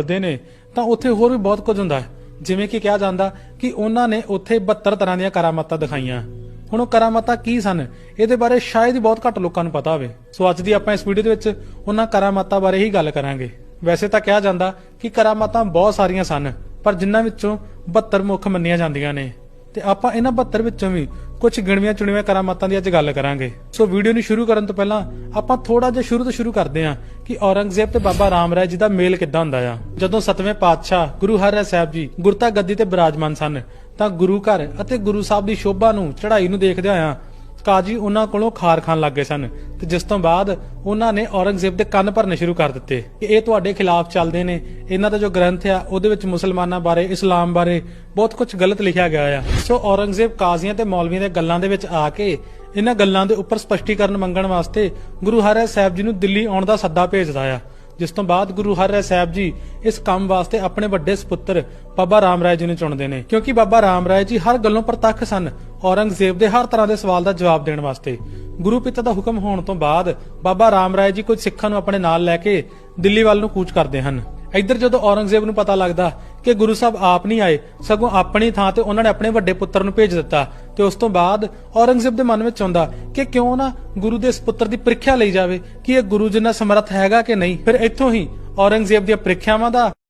ਕਰਦੇ ਨੇ, ਤਾਂ ਉੱਥੇ ਹੋਰ ਵੀ ਬਹੁਤ ਕੁਝ ਹੁੰਦਾ ਹੈ। ਜਿਵੇਂ ਕਿ ਕਿਹਾ ਜਾਂਦਾ ਕਿ ਉਹਨਾਂ ਨੇ ਉੱਥੇ 72 ਤਰ੍ਹਾਂ ਦੀਆਂ ਕਰਾਮਾਤਾਂ ਦਿਖਾਈਆਂ। ਹੁਣ ਉਹ ਕਰਾਮਾਤਾਂ ਕੀ ਸਨ? ਇਹਦੇ ਬਾਰੇ ਸ਼ਾਇਦ ਹੀ ਬਹੁਤ ਘੱਟ ਲੋਕਾਂ ਨੂੰ ਪਤਾ ਹੋਵੇ। ਸੋ ਅੱਜ ਦੀ ਆਪਾਂ ਇਸ ਵੀਡੀਓ ਦੇ ਵਿੱਚ ਉਹਨਾਂ ਕਰਾਮਾਤਾਂ ਬਾਰੇ ਹੀ ਗੱਲ ਕਰਾਂਗੇ। ਵੈਸੇ ਤਾਂ ਕਿਹਾ ਜਾਂਦਾ ਕਿ ਕਰਾਮਾਤਾਂ ਬਹੁਤ ਸਾਰੀਆਂ ਸਨ, ਪਰ ਜਿਨ੍ਹਾਂ ਵਿੱਚੋਂ 72 ਮੁੱਖ ਮੰਨੀਆਂ ਜਾਂਦੀਆਂ ਨੇ। ਤੇ ਆਪਾਂ ਇਹਨਾਂ 72 ਵਿੱਚੋਂ ਵੀ ਕੁਝ ਗਿਣਵੀਆਂ ਚੁਣਵੀਆਂ ਕਰਾਮਾਤਾਂ ਦੀ ਅੱਜ ਗੱਲ ਕਰਾਂਗੇ। ਸੋ ਵੀਡੀਓ ਨੂੰ ਸ਼ੁਰੂ ਕਰਨ ਤੋਂ ਪਹਿਲਾਂ ਆਪਾਂ ਥੋੜਾ ਜਿਹਾ ਸ਼ੁਰੂ ਤੋਂ ਸ਼ੁਰੂ ਕਰਦੇ ਹਾਂ ਕਿ ਔਰੰਗਜ਼ੇਬ ਤੇ ਬਾਬਾ ਰਾਮ ਰਾਏ ਜੀ ਦਾ ਮੇਲ ਕਿੱਦਾਂ ਹੁੰਦਾ ਆ। ਜਦੋਂ ਸਤਵੇਂ ਪਾਤਸ਼ਾਹ ਗੁਰੂ ਹਰਿ ਸਾਹਿਬ ਜੀ ਗੁਰਤਾ ਗੱਦੀ ਤੇ ਬਿਰਾਜਮਾਨ ਸਨ, ਤਾਂ ਗੁਰੂ ਘਰ ਅਤੇ ਗੁਰੂ ਸਾਹਿਬ ਦੀ ਸ਼ੋਭਾ ਨੂੰ ਚੜ੍ਹਾਈ ਨੂੰ ਦੇਖਦੇ ਹੋਇਆਂ ਕਾਜੀ ਉਹਨਾਂ ਕੋਲੋਂ ਖਾਰ ਖਾਣ ਲੱਗ ਗਏ ਸਨ ਤੇ ਜਿਸ ਤੋਂ ਬਾਅਦ ਉਹਨਾਂ ਨੇ ਔਰੰਗਜ਼ੇਬ ਦੇ ਕੰਨ ਭਰਨੇ ਸ਼ੁਰੂ ਕਰ ਦਿੱਤੇ ਕਿ ਇਹ ਤੁਹਾਡੇ ਖਿਲਾਫ ਚੱਲਦੇ ਨੇ। ਇਹਨਾਂ ਦਾ ਜੋ ਗ੍ਰੰਥ ਆ, ਉਹਦੇ ਵਿੱਚ ਮੁਸਲਮਾਨਾਂ ਬਾਰੇ, ਇਸਲਾਮ ਬਾਰੇ ਬਹੁਤ ਕੁਝ ਗਲਤ ਲਿਖਿਆ ਗਿਆ ਆ। ਸੋ ਔਰੰਗਜ਼ੇਬ ਕਾਜ਼ੀਆਂ ਤੇ ਮੌਲਵੀਆਂ ਦੇ ਗੱਲਾਂ ਦੇ ਵਿੱਚ ਆ ਕੇ ਇਹਨਾਂ ਗੱਲਾਂ ਦੇ ਉੱਪਰ ਸਪਸ਼ਟੀਕਰਨ ਮੰਗਣ ਵਾਸਤੇ ਗੁਰੂ ਹਰਿ ਸਾਹਿਬ ਜੀ ਨੂੰ ਦਿੱਲੀ ਆਉਣ ਦਾ ਸੱਦਾ ਭੇਜਦਾ ਆ। ਜਿਸ ਤੋਂ ਬਾਅਦ ਗੁਰੂ ਹਰਿ ਸਾਹਿਬ ਜੀ ਇਸ ਕੰਮ ਵਾਸਤੇ ਆਪਣੇ ਵੱਡੇ ਸੁਪੁੱਤਰ ਬਾਬਾ ਰਾਮ ਰਾਏ ਜੀ ਨੂੰ ਚੁਣਦੇ ਨੇ। ਕਿਉਂਕਿ ਬਾਬਾ ਰਾਮ ਰਾਏ ਜੀ ਹਰ ਗੱਲੋਂ ਪ੍ਰਤੱਖ ਸਨ ਔਰੰਗਜ਼ੇਬ ਦੇ ਹਰ ਤਰ੍ਹਾਂ ਦੇ ਸਵਾਲ ਦਾ ਜਵਾਬ ਦੇਣ ਵਾਸਤੇ। ਗੁਰੂ ਪਿਤਾ ਦਾ ਹੁਕਮ ਹੋਣ ਤੋਂ ਬਾਅਦ ਬਾਬਾ ਰਾਮ ਰਾਏ ਜੀ ਕੁਝ ਸਿੱਖਾਂ ਨੂੰ ਆਪਣੇ ਨਾਲ ਲੈ ਕੇ ਦਿੱਲੀ ਵੱਲ ਨੂੰ ਕੂਚ ਕਰਦੇ ਹਨ। ਇੱਧਰ ਜਦੋਂ ਔਰੰਗਜ਼ੇਬ ਨੂੰ ਪਤਾ ਲੱਗਦਾ ਕਿ ਗੁਰੂ ਸਾਹਿਬ ਆਪ ਨਹੀਂ ਆਏ, ਸਗੋਂ ਆਪਣੀ ਥਾਂ ਤੇ ਉਹਨਾਂ ਨੇ ਆਪਣੇ ਵੱਡੇ ਪੁੱਤਰ ਨੂੰ ਭੇਜ ਦਿੱਤਾ, ਤੇ ਉਸ ਤੋਂ ਬਾਅਦ ਔਰੰਗਜ਼ੇਬ ਦੇ ਮਨ ਵਿੱਚ ਆਉਂਦਾ ਕਿ ਕਿਉਂ ਨਾ ਗੁਰੂ ਦੇ ਇਸ ਪੁੱਤਰ ਦੀ ਪ੍ਰੀਖਿਆ ਲਈ ਜਾਵੇ ਕਿ ਇਹ ਗੁਰੂ ਜਿੰਨਾ ਸਮਰੱਥ ਹੈਗਾ ਕਿ ਨਹੀਂ। ਫਿਰ ਇੱਥੋਂ ਹੀ ਔਰੰਗਜ਼ੇਬ ਦੀਆਂ ਪ੍ਰੀਖਿਆਵਾਂ ਦਾ